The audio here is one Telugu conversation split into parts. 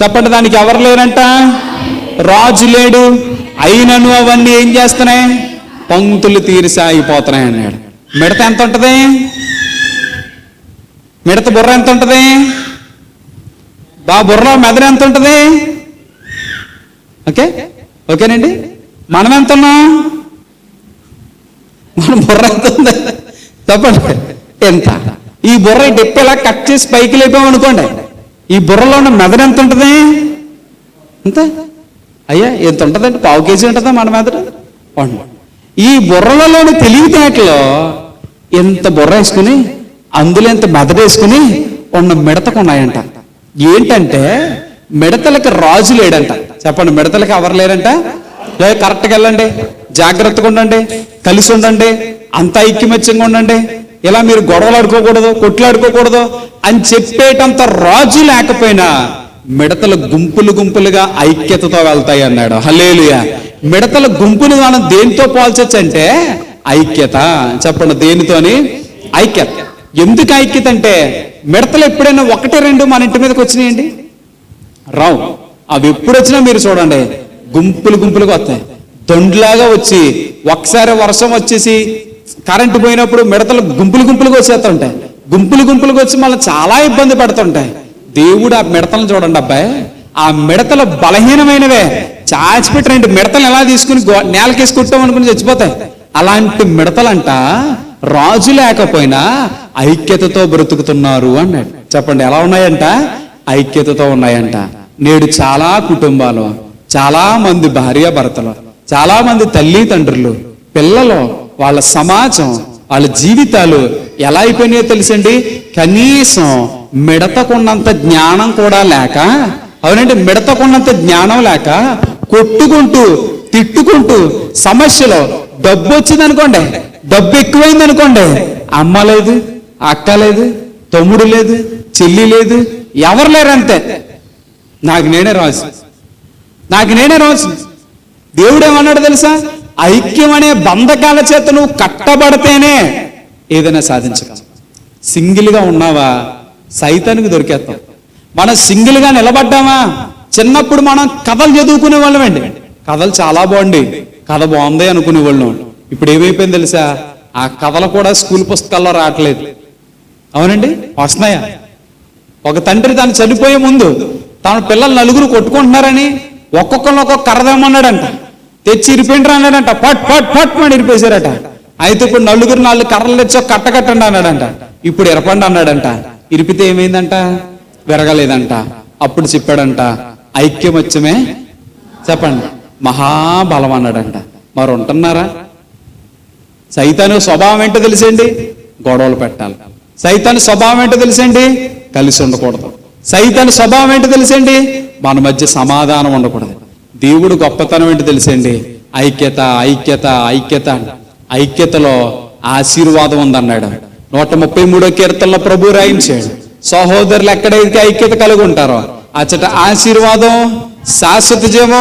చెప్పండి దానికి ఎవరు లేరంట? రాజు లేడు. అయినను అవన్నీ ఏం చేస్తున్నాయి? పంక్తులు తీరి సాగిపోతున్నాయి అన్నాడు. మిడత ఎంత ఉంటది మిడత బుర్ర ఎంత ఉంటుంది బా బుర్ర మెదడు ఎంత ఉంటుంది ఓకే? ఓకేనండి? మనం ఎంత ఉన్నాం మన బుర్ర ఎంత ఉంది చెప్పండి. ఎంత? ఈ బుర్ర డిప్పేలా కట్ చేసి పైకి లేపాం అనుకోండి ఈ బుర్రలో ఉన్న మెదడు ఎంత ఉంటుంది? అంతే అయ్యా ఎంత ఉంటుందండి? పావు కేజీ ఉంటుందా మన మెదడు? ఈ బుర్రలలోని తెలివితేటలో ఎంత బుర్ర వేసుకుని అందులో ఎంత మెదడు వేసుకుని ఉన్న మిడతకు ఉన్నాయంట. ఏంటంటే మిడతలకి రాజు లేడంట. చెప్పండి మిడతలకి ఎవరు లేరంట? లే కరెక్ట్గా వెళ్ళండి. జాగ్రత్తగా ఉండండి. కలిసి ఉండండి. అంత ఐక్యమత్యంగా ఉండండి. ఇలా మీరు గొడవలాడుకోకూడదు కొట్లాడుకోకూడదు అని చెప్పేటంత రాజు లేకపోయినా మిడతల గుంపులు గుంపులుగా ఐక్యతతో వెళ్తాయి అన్నాడు. హలేలుయా మిడతల గుంపులు మనం దేనితో పోల్చొచ్చంటే ఐక్యత. చెప్పండి దేనితోని? ఐక్యత. ఎందుకు ఐక్యత అంటే మిడతలు ఎప్పుడైనా ఒకటి రెండు మన ఇంటి మీదకి వచ్చినాయండి? రావు. అవి ఎప్పుడు వచ్చినా మీరు చూడండి. గుంపులు గుంపులుగా వస్తాయి. దొండ్లాగా వచ్చి ఒకసారి వర్షం వచ్చేసి కరెంటు పోయినప్పుడు మిడతలు గుంపులు గుంపులుగా వచ్చేస్తుంటాయి. గుంపులు గుంపులుగా వచ్చి మళ్ళీ చాలా ఇబ్బంది పడుతుంటాయి. దేవుడు ఆ మిడతలను చూడండి అబ్బాయి. ఆ మిడతలు బలహీనమైనవే. చాచిపెట్టి రెండు మిడతలు ఎలా తీసుకుని గో- నేలకేసి కుట్టాం అనుకుని చచ్చిపోతాయి. అలాంటి మిడతలంట రాజు లేకపోయినా ఐక్యతతో బ్రతుకుతున్నారు అన్నాడు. చెప్పండి ఎలా ఉన్నాయంట? ఐక్యతతో ఉన్నాయంట. నేడు చాలా కుటుంబాలు చాలా మంది భార్య భర్తలు చాలా మంది తల్లి తండ్రులు పిల్లలు వాళ్ళ సమాజం వాళ్ళ జీవితాలు ఎలా అయిపోయినాయో తెలుసండి? కనీసం మిడతకున్నంత జ్ఞానం కూడా లేక అవునండి మిడతకున్నంత జ్ఞానం లేక కొట్టుకుంటూ తిట్టుకుంటూ సమస్యలో డబ్బు వచ్చింది అనుకోండి డబ్బు ఎక్కువైంది అనుకోండి అమ్మ లేదు అక్క లేదు తమ్ముడు లేదు చెల్లి లేదు ఎవరు లేరు అంతే నాకు నేనే రాజు. నాకు నేనే రాజు. దేవుడు ఏమన్నాడు తెలుసా? ఐక్యం అనే బంధకాల చేత నువ్వు కట్టబడితేనే ఏదైనా సాధించగలవు సింగిల్గా ఉన్నావా? సైతానికి దొరికేస్తాం. మనం సింగిల్గా నిలబడ్డామా? చిన్నప్పుడు మనం కథలు చదువుకునే వాళ్ళమండి కథలు చాలా బాగుండి కథ బాగుంది అనుకునే వాళ్ళం. ఇప్పుడు ఏమైపోయింది తెలుసా? ఆ కథలు కూడా స్కూల్ పుస్తకాల్లో రావట్లేదు. అవునండి? వస్తున్నాయా? ఒక తండ్రి తను చనిపోయే ముందు తన పిల్లలు నలుగురు కొట్టుకుంటున్నారని ఒక్కొక్కరిని ఒక్కొక్క కర్రదేమన్నాడంట తెచ్చి ఇరిపోయిండ్రా అన్నాడంట. పట్ పట్ పట్ మని ఇరిపేశారట. అయితే ఇప్పుడు నలుగురు నాలుగు కర్రలు తెచ్చో కట్టకట్టండి అన్నాడంట. ఇప్పుడు ఇరపండి అన్నాడంట. ఇరిపితే ఏమైందంట? విరగలేదంట. అప్పుడు చెప్పాడంట ఐక్యమత్యమే చెప్పండి. మహాబలం అన్నాడంట. మరి ఉంటున్నారా? సైతాను స్వభావం ఏంటో తెలిసండి గొడవలు పెట్టాలి. సైతాను స్వభావం ఏంటో తెలిసండి కలిసి ఉండకూడదు. సైతాను స్వభావం ఏంటో తెలిసండి మన మధ్య సమాధానం ఉండకూడదు. దేవుడు గొప్పతనం ఏంటి తెలుసండి? ఐక్యత ఐక్యత ఐక్యత ఐక్యతలో ఆశీర్వాదం ఉందన్నాడు. నూట ముప్పై మూడో కీర్తనలో ప్రభు రాయించాడు. సహోదరులు ఎక్కడైతే ఐక్యత కలిగి ఉంటారో అచ్చట ఆశీర్వాదం శాశ్వత జీవం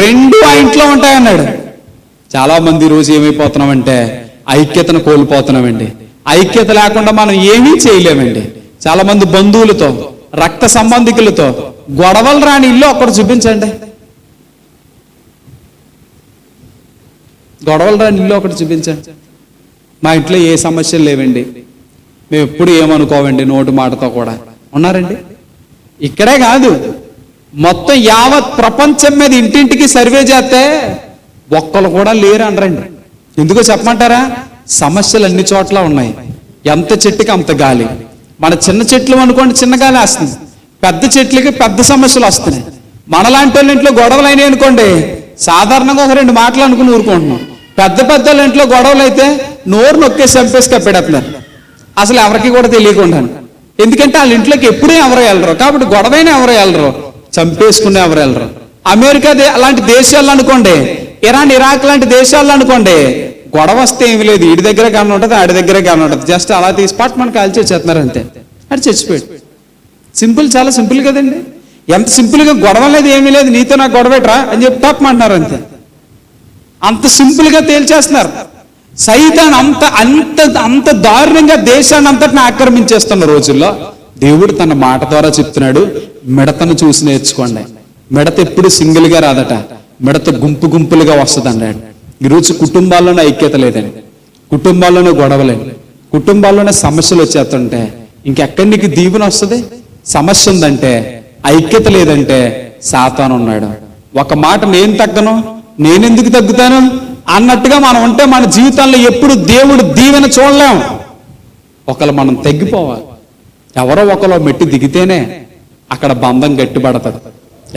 రెండు ఆ ఇంట్లో ఉంటాయన్నాడు. చాలా మంది రోజు ఏమైపోతున్నామంటే ఐక్యతను కోల్పోతున్నామండి. ఐక్యత లేకుండా మనం ఏమీ చేయలేమండి. చాలా మంది బంధువులతో రక్త సంబంధికులతో గొడవలు రాని ఇల్లు ఒక్కడు చూపించండి. గొడవలు రాని ఇల్లు ఒకటి చూపించండి మా ఇంట్లో ఏ సమస్యలు లేవండి. మేము ఎప్పుడు ఏమనుకోవండి నోటు మాటతో కూడా. ఉన్నారండి? ఇక్కడే కాదు. మొత్తం యావత్ ప్రపంచం మీద ఇంటింటికి సర్వే చేస్తే ఒక్కరు కూడా లేరు అనరండి ఎందుకో చెప్పమంటారా? సమస్యలు అన్ని చోట్ల ఉన్నాయి. ఎంత చెట్టుకి అంత గాలి. మన చిన్న చెట్లు అనుకోండి చిన్న గాలి వస్తుంది. పెద్ద చెట్లకి పెద్ద సమస్యలు వస్తున్నాయి. మనలాంటి వాళ్ళ ఇంట్లో గొడవలు అయినాయి అనుకోండి సాధారణంగా ఒక రెండు మాటలు అనుకుని ఊరుకుంటున్నాం. పెద్ద పెద్ద వాళ్ళ ఇంట్లో గొడవలు అయితే నోరు నొక్కేసి చంపేసి కప్పెడేస్తున్నారు అసలు ఎవరికి కూడా తెలియకుండా ఎందుకంటే వాళ్ళ ఇంట్లోకి ఎప్పుడూ ఎవరు వెళ్ళరు. కాబట్టి గొడవైనా ఎవరు వెళ్ళరు. చంపేసుకునే ఎవరు వెళ్ళరు. అమెరికా దే- అలాంటి దేశాలు అనుకోండి ఇరాన్ ఇరాక్ లాంటి దేశాలు అనుకోండి గొడవ వస్తే ఏమి లేదు. ఇడి దగ్గర కానీ ఉంటుంది ఆడి దగ్గర కానీ ఉంటుంది. జస్ట్ అలా తీసి పాటు మనకు కాల్చి వచ్చేస్తున్నారు అంతే. అది చచ్చిపోయాడు. సింపుల్ చాలా సింపుల్ కదండి. ఎంత సింపుల్గా గొడవ లేదు ఏమీ లేదు. నీతో నాకు గొడవట్రా అని చెప్పి తప్పమంటున్నారు అంతే. అంత సింపుల్గా తేల్చేస్తున్నారు. సైతాన్ అంత అంత అంత దారుణంగా దేశాన్ని అంతటిని ఆక్రమించేస్తున్న రోజుల్లో దేవుడు తన మాట ద్వారా చెప్తున్నాడు మిడతను చూసి నేర్చుకోండి. మిడత ఎప్పుడు సింగిల్గా రాదట మిడత గుంపు గుంపులుగా వస్తుంది అన్నాడు ఈరోజు కుటుంబాల్లోనే ఐక్యత లేదండి. కుటుంబాల్లోనే గొడవలేండి. కుటుంబాల్లోనే సమస్యలు వచ్చేస్తుంటే ఇంకెక్కడి నీకు దీవెన వస్తుంది? సమస్య ఉందంటే ఐక్యత లేదంటే సాతాను ఉన్నాడు ఒక మాట నేను తగ్గను నేనెందుకు తగ్గుతాను? అన్నట్టుగా మనం ఉంటే మన జీవితంలో ఎప్పుడు దేవుడు దీవెన చూడలేం. ఒకరు మనం తగ్గిపోవాలి. ఎవరో ఒకరు మెట్టి దిగితేనే అక్కడ బంధం గట్టిపడుతుంది.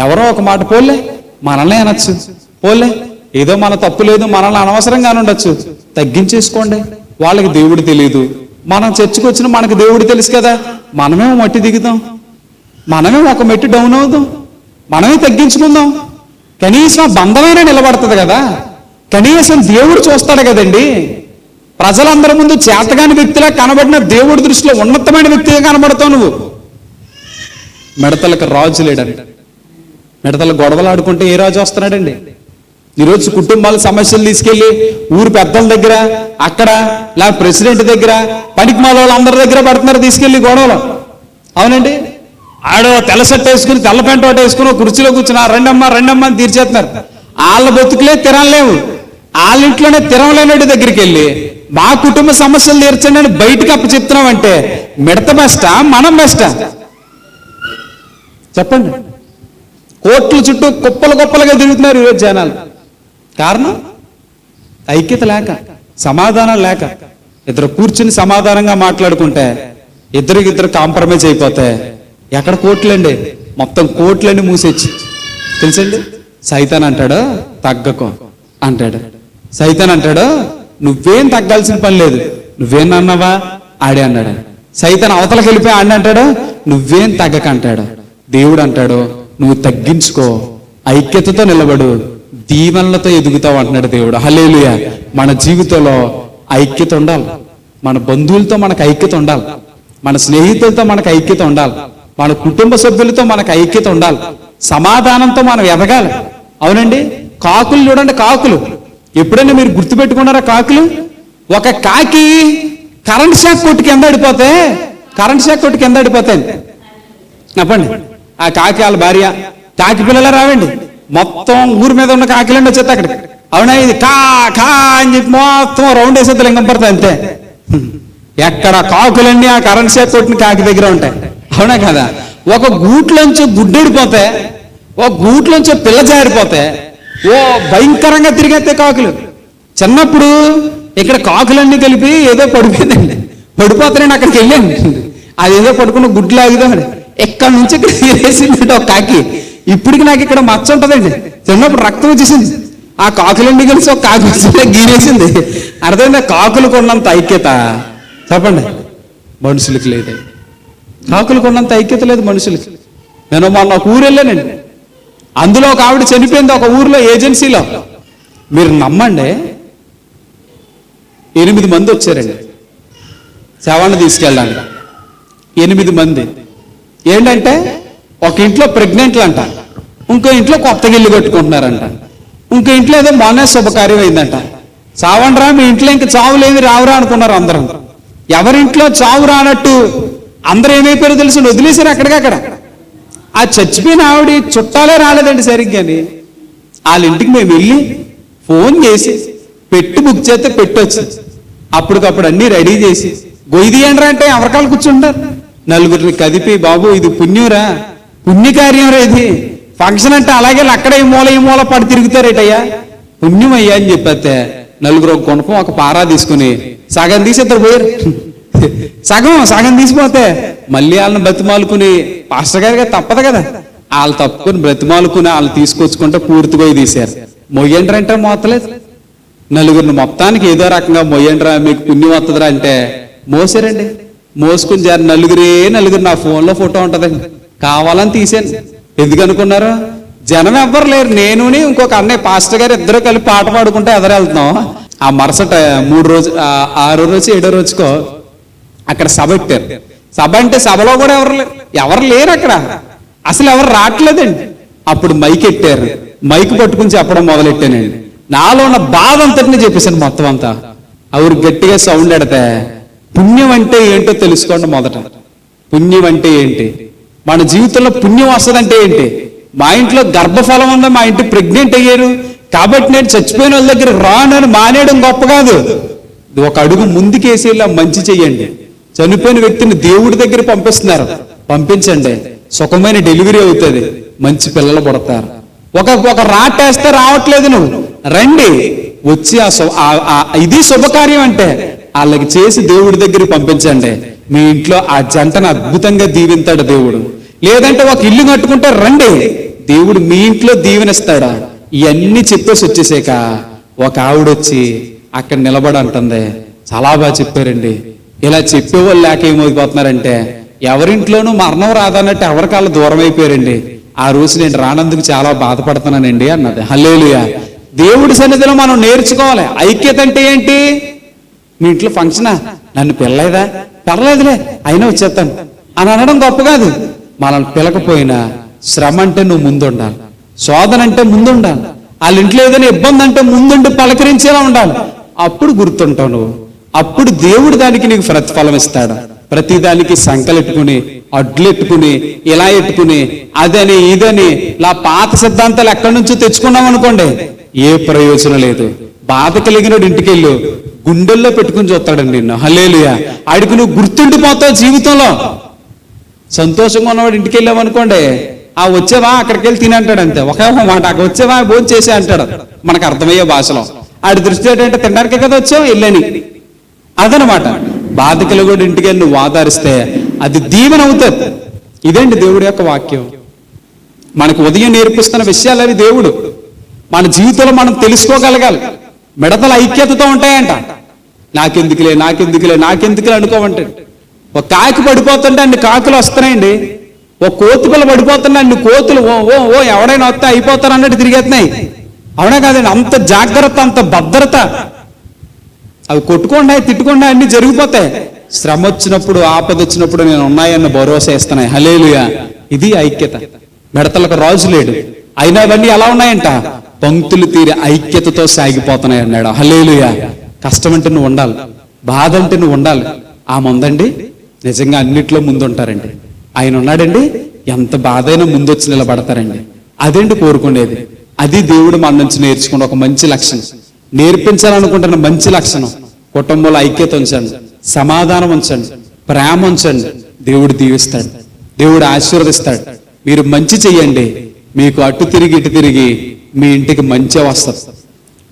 ఎవరో ఒక మాట పోలే మనల్ని అనొచ్చు. పోలే ఏదో మన తప్పు లేదు మనల్ని అనవసరంగానే ఉండొచ్చు. తగ్గించేసుకోండి. వాళ్ళకి దేవుడు తెలియదు మనం చర్చకు వచ్చిన మనకి దేవుడు తెలుసు కదా. మనమే మట్టి దిగుతాం. మనమే ఒక మెట్టు డౌన్ అవుదాం. మనమే తగ్గించుకుందాం. కనీసం బంధమైన బంధమైనా నిలబడుతుంది కదా. కనీసం దేవుడు చూస్తాడు కదండి. ప్రజలందరి ముందు చేతగాని వ్యక్తిలా కనబడిన దేవుడి దృష్టిలో ఉన్నతమైన వ్యక్తిగా కనబడతావు నువ్వు. మిడతలకు రాజు లేడండి. మిడతలు గొడవలు ఆడుకుంటే ఏ రాజు వస్తున్నాడండి? ఈరోజు కుటుంబాల సమస్యలు తీసుకెళ్ళి ఊరు పెద్దల దగ్గర అక్కడ లేదా ప్రెసిడెంట్ దగ్గర పనికి వాళ్ళందరి దగ్గర పడుతున్నారు తీసుకెళ్ళి గొడవలు. అవునండి? ఆడో తెల్ల షర్ట్ వేసుకుని తెల్ల పెంట ఒకటి వేసుకుని కుర్చీలో కూర్చున్నా రెండమ్మ రెండమ్మ అని తీర్చేస్తున్నారు. వాళ్ళ బతుకులే తిరగలేవు. వాళ్ళ ఇంట్లోనే తిరగలేనోడి దగ్గరికి వెళ్ళి మా కుటుంబ సమస్యలు తీర్చండి అని బయటకు అప్పు చెప్తున్నామంటే మిడత బెస్టా మనం బెస్టా? చెప్పండి. కోట్ల చుట్టూ కుప్పలు కుప్పలుగా తిరుగుతున్నారు ఈరోజు జనాలు. కారణం? ఐక్యత లేక సమాధానం లేక. ఇద్దరు కూర్చుని సమాధానంగా మాట్లాడుకుంటే ఇద్దరికి ఇద్దరు కాంప్రమైజ్ అయిపోతాయి ఎక్కడ కోట్లండి? మొత్తం కోట్లన్నీ మూసేచ్చి. తెలుసండి? సైతాన్ అంటాడు? తగ్గకో అంటాడు. సైతాన్ అంటాడు? నువ్వేం తగ్గాల్సిన పని లేదు. నువ్వేం అన్నావా ఆడే అన్నాడు. సైతాన్ అవతలకి వెళ్ళిపోయి ఆడి అంటాడు? నువ్వేం తగ్గక అంటాడు. దేవుడు అంటాడు నువ్వు తగ్గించుకో. ఐక్యతతో నిలబడు. దీవెనలతో ఎదుగుతావు అంటున్నాడు దేవుడు. హలేలుయ మన జీవితంలో ఐక్యత ఉండాలి. మన బంధువులతో మనకు ఐక్యత ఉండాలి. మన స్నేహితులతో మనకు ఐక్యత ఉండాలి. మన కుటుంబ సభ్యులతో మనకు ఐక్యత ఉండాలి. సమాధానంతో మనం ఎదగాలి. అవునండి? కాకులు చూడండి కాకులు. ఎప్పుడైనా మీరు గుర్తుపెట్టుకున్నారా కాకులు? ఒక కాకి కరెంట్ షాక్ కొట్టు కింద అడిపోతే కరెంట్ షాక్ కొట్టు కింద పడిపోతాయి చెప్పండి. ఆ కాకి వాళ్ళ భార్య. కాకి పిల్లలే రావండి. మొత్తం ఊరి మీద ఉన్న కాకిలండి వచ్చేది అక్కడికి. అవునా? ఇది కా కా అని చెప్పి మొత్తం రౌండ్ వేసేది లింగం పడుతుంది అంతే. ఎక్కడ కాకులన్నీ ఆ కరెంట్ షాక్ కొట్టిన కాకి దగ్గర ఉంటాయి. అవునా కదా? ఒక గూట్లోంచి గుడ్డెడిపోతే ఒక గూట్లోంచి పిల్ల జారిపోతే ఓ భయంకరంగా తిరిగేస్తే కాకులు. చిన్నప్పుడు ఇక్కడ కాకులన్నీ కలిపి ఏదో పడిపోయిందండి. పడిపోతారని అక్కడికి వెళ్ళాను. ఏదో పడుకున్న గుడ్లు ఆగుదామని ఎక్కడి నుంచి ఇక్కడ వేసిందంటే ఒక కాకి. ఇప్పటికి నాకు ఇక్కడ మచ్చ ఉంటుందండి. చిన్నప్పుడు రక్తం వచ్చేసింది. ఆ కాకులన్నీ కలిసి ఒక కాకి వచ్చిందే గీరేసింది. అర్థమైందా? కాకులకు ఉన్నంత ఐక్యత. చెప్పండి. మనుషులకు లేదండి కాకులకు ఉన్నంత ఐక్యత లేదు మనుషులకి. నేను మొన్న ఒక ఊరు వెళ్ళానండి అందులో ఒక ఆవిడ చనిపోయింది ఒక ఊర్లో ఏజెన్సీలో. మీరు నమ్మండి? ఎనిమిది మంది వచ్చారండి. శవాన్ని తీసుకెళ్ళడానికి. ఎనిమిది మంది. ఏంటంటే ఒక ఇంట్లో ప్రెగ్నెంట్లు అంట ఇంకో ఇంట్లో కొత్తగా ఇల్లు కట్టుకుంటున్నారంట. ఇంకో ఇంట్లో ఏదో మొన్నే శుభకార్యం అయిందంట. చావండ్రా మీ ఇంట్లో ఇంకా చావులేమి రావురా అనుకున్నారు అందరం. ఎవరింట్లో చావు రానట్టు అందరూ ఏమైపోయారో తెలిసి వదిలేశారు అక్కడికక్కడ ఆ చచ్చిపోయిన ఆవిడ చుట్టాలే రాలేదండి సరిగ్గాని వాళ్ళ ఇంటికి మేము వెళ్ళి ఫోన్ చేసి పెట్టి బుక్ చేస్తే పెట్టొచ్చు. అప్పటికప్పుడు అన్ని రెడీ చేసి గొయ్యి అంటే ఎవరికాలు కూర్చుంటారు? నలుగురిని కదిపి బాబు ఇది పుణ్యురా. పుణ్యకార్యంరా ఇది. ఫంక్షన్ అంటే అలాగే అక్కడ ఈ మూల ఈ మూల పడి తిరుగుతారేటయ్యా. పుణ్యం అయ్యా అని చెప్పేస్తే నలుగురు ఒక ఒక పారా తీసుకుని సగం తీసి ఇద్దరు పోయారు. సగం సగం తీసిపోతే మళ్ళీ వాళ్ళని బ్రతిమాలుకుని పాస్టర్ గారిగా తప్పదు కదా. వాళ్ళు తప్పుకుని బ్రతిమాలుకుని వాళ్ళు తీసుకొచ్చుకుంటే పూర్తిగా తీశారు. మొయ్యండ్ర అంటే మోతలేదు. నలుగురిని మొత్తానికి ఏదో రకంగా మొయ్యండ్రా మీకు పుణ్యం వస్తుందిరా అంటే మోసారండి. మోసుకుని జారు నలుగురే నలుగురు నా ఫోన్లో ఫోటో ఉంటుందండి కావాలని తీసాను ఎందుకు అనుకున్నారు? జనం ఎవ్వరు లేరు. నేను ఇంకొక అన్నయ్య పాస్టర్ గారు ఇద్దరు కలిపి పాట పాడుకుంటే ఎదరెళ్తున్నాం. ఆ మరుసట మూడు రోజు ఆరో రోజు ఏడో రోజుకో అక్కడ సభ పెట్టారు. సభ అంటే సభలో కూడా ఎవరు లేరు. ఎవరు లేరు అక్కడ. అసలు ఎవరు రావట్లేదండి. అప్పుడు మైక్ ఎట్టారు. మైక్ పట్టుకుని చెప్పడం మొదలెట్టానండి. నాలో ఉన్న బాధ అంతటిని చెప్పేశాను మొత్తం అంతా. ఎవరు గట్టిగా సౌండ్ ఎడితే పుణ్యం అంటే ఏంటో తెలుసుకోండి మొదట. పుణ్యం అంటే ఏంటి? మన జీవితంలో పుణ్యం వస్తుందంటే ఏంటి? మా ఇంట్లో గర్భఫలం ఉందా? మా ఇంటి ప్రెగ్నెంట్ అయ్యారు. కాబట్టి నేను చచ్చిపోయిన వాళ్ళ దగ్గర రానని మానేయడం గొప్ప కాదు. ఒక అడుగు ముందుకేసి మంచి చెయ్యండి. చనిపోయిన వ్యక్తిని దేవుడి దగ్గర పంపిస్తున్నారు. పంపించండి. సుఖమైన డెలివరీ అవుతుంది. మంచి పిల్లలు పడతారు. ఒక ఒక రాటేస్తే రావట్లేదు నువ్వు. రండి. వచ్చి ఆ ఆ- ఇది శుభకార్యం అంటే వాళ్ళకి చేసి దేవుడి దగ్గర పంపించండి. మీ ఇంట్లో ఆ జంటను అద్భుతంగా దీవింతాడు దేవుడు. లేదంటే ఒక ఇల్లు కట్టుకుంటే రండి. దేవుడు మీ ఇంట్లో దీవెనిస్తాడా? ఇవన్నీ చెప్పేసి వచ్చేసాక ఒక ఆవిడ వచ్చి అక్కడ నిలబడి అంటుంది. చాలా బాగా చెప్పారండి. ఇలా చెప్పేవాళ్ళు లేక ఏమైపోతున్నారంటే ఎవరింట్లోనూ మరణం రాదన్నట్టు ఎవరికాళ్ళు దూరం అయిపోయారండి ఆ రోజు నేను రానందుకు చాలా బాధపడుతున్నానండి అన్నది. హల్లేలుయా. దేవుడి సన్నిధిలో మనం నేర్చుకోవాలి. ఐక్యత అంటే ఏంటి? మీ ఇంట్లో ఫంక్షనా? నన్ను పిల్లలేదా పర్లేదులే అయినా వచ్చేస్తాను. అని అనడం గొప్ప కాదు. మనల్ని పిలకపోయినా శ్రమ అంటే నువ్వు ముందుండాలి. శోధన అంటే ముందుండాలి. వాళ్ళ ఇంట్లో ఏదైనా ఇబ్బంది అంటే ముందుండి పలకరించేలా ఉండాలి. అప్పుడు గుర్తుంటావు నువ్వు. అప్పుడు దేవుడు దానికి నీకు ప్రతిఫలం ఇస్తాడు. ప్రతిదానికి సంకలెట్టుకుని అడ్లెట్టుకుని ఇలా ఎట్టుకుని అదని ఇదని ఇలా పాత సిద్ధాంతాలు ఎక్కడి నుంచో తెచ్చుకున్నాం అనుకోండి ఏ ప్రయోజనం లేదు. బాధ కలిగినోడు ఇంటికి వెళ్ళు గుండెల్లో పెట్టుకుని చూస్తాడండి నిన్ను. హలేలుయా ఆడికి నువ్వు గుర్తుండిపోతావు జీవితంలో. సంతోషంగా ఉన్నవాడు ఇంటికి వెళ్ళామనుకోండి ఆ వచ్చేవా అక్కడికి వెళ్ళి తిని అంటాడు అంతే. ఒక మాట అక్కడ వచ్చేవా భోజనం చేసే అంటాడు. మనకు అర్థమయ్యే భాషలో. ఆడి దృష్టి ఏంటంటే తినడానికే కదా వచ్చావు వెళ్ళని. అదనమాట. బాధకులు కూడా ఇంటికి వెళ్ళి నువ్వు ఆధారిస్తే అది దీవెన అవుతుంది ఇదేంటి దేవుడి యొక్క వాక్యం? మనకు ఉదయం నేర్పిస్తున్న విషయాలు అవి దేవుడు. మన జీవితంలో మనం తెలుసుకోగలగాలి. మిడతల ఐక్యతతో ఉంటాయంట. నాకెందుకులే నాకెందుకులే నాకెందుకులే అనుకోమంటే ఒక కాకి పడిపోతుంటే అన్ని కాకులు వస్తున్నాయండి. ఒక కోతి పిల్ల పడిపోతుంటే అన్ని కోతులు ఓ ఓ ఓ ఎవడైనా వస్తే అయిపోతారు అన్నట్టు తిరిగేస్తున్నాయి. అవునా కాదండి? అంత జాగ్రత్త అంత భద్రత. అవి కొట్టుకుండా తిట్టుకుండా అన్ని జరిగిపోతాయి. శ్రమ వచ్చినప్పుడు ఆపద వచ్చినప్పుడు నేను ఉన్నాయన్న భరోసా ఇస్తున్నాయి. హలేలుయా ఇది ఐక్యత. మిడతలకు రాజు లేడు. అయినా ఇవన్నీ ఎలా ఉన్నాయంట? పంక్తులు తీరి ఐక్యతతో సాగిపోతున్నాయి అన్నాడు. హలేలుయా కష్టం అంటే నువ్వు ఉండాలి. బాధ అంటే నువ్వు ఉండాలి. ఆమె ఉందండి నిజంగా అన్నిట్లో ముందు ఉంటారండి ఆయన ఉన్నాడండి. ఎంత బాధ అయినా ముందు వచ్చి నిలబడతారండి. అదేంటి కోరుకునేది? అది దేవుడు మన నుంచి నేర్చుకున్న ఒక మంచి లక్షణం. నేర్పించాలనుకుంటున్న మంచి లక్షణం. కుటుంబంలో ఐక్యత ఉంచండి సమాధానం ఉంచండి ప్రేమ ఉంచండి. దేవుడు దీవిస్తాడు దేవుడు ఆశీర్వదిస్తాడు. మీరు మంచి చెయ్యండి మీకు అటు తిరిగి ఇటు తిరిగి మీ ఇంటికి మంచి వస్తుంది.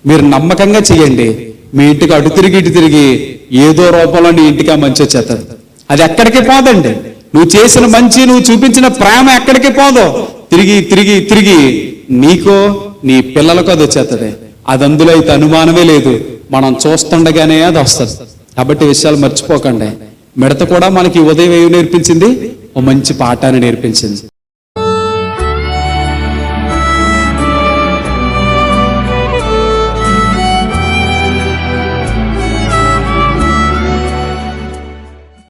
మీరు నమ్మకంగా చెయ్యండి మీ ఇంటికి అటు తిరిగి ఇటు తిరిగి ఏదో రూపంలో నీ ఇంటికి ఆ మంచి వచ్చేస్తుంది అది ఎక్కడికి పోదండి. నువ్వు చేసిన మంచి నువ్వు చూపించిన ప్రేమ ఎక్కడికి పోదు. తిరిగి తిరిగి తిరిగి నీకో నీ పిల్లలకు అది వచ్చేస్తుంది అది అందులో అయితే అనుమానమే లేదు. మనం చూస్తుండగానే అది వస్తుంది. కాబట్టి విషయాలు మర్చిపోకండి. మిడత కూడా మనకి ఉదయం ఏమి నేర్పించింది? ఓ మంచి పాఠాన్ని నేర్పించింది.